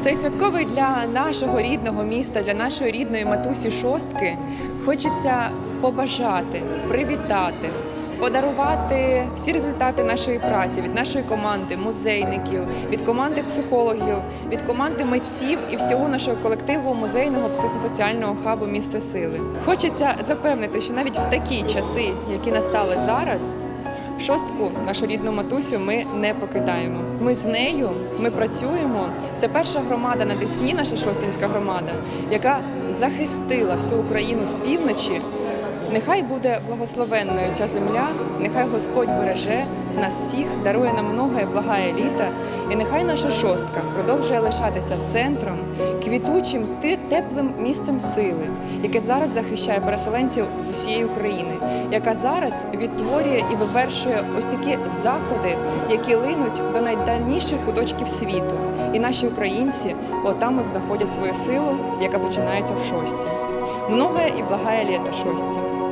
Цей святковий для нашого рідного міста, для нашої рідної матусі шостки хочеться побажати, привітати, подарувати всі результати нашої праці від нашої команди, музейників, від команди психологів, від команди митців і всього нашого колективу музейного психосоціального хабу місце сили. Хочеться запевнити, що навіть в такі часи, які настали зараз. Шостку, нашу рідну матусю, ми не покидаємо. Ми з нею, ми працюємо. Це перша громада на Десні, наша шостинська громада, яка захистила всю Україну з півночі. Нехай буде благословенною ця земля, нехай Господь береже нас всіх, дарує нам многое благає літа, і нехай наша шостка продовжує лишатися центром, квітучим, теплим місцем сили, яке зараз захищає переселенців з усієї України, яка зараз відтворює і вивершує ось такі заходи, які линуть до найдальніших куточків світу. І наші українці отам от знаходять свою силу, яка починається в шості. Многое і благає літо шості.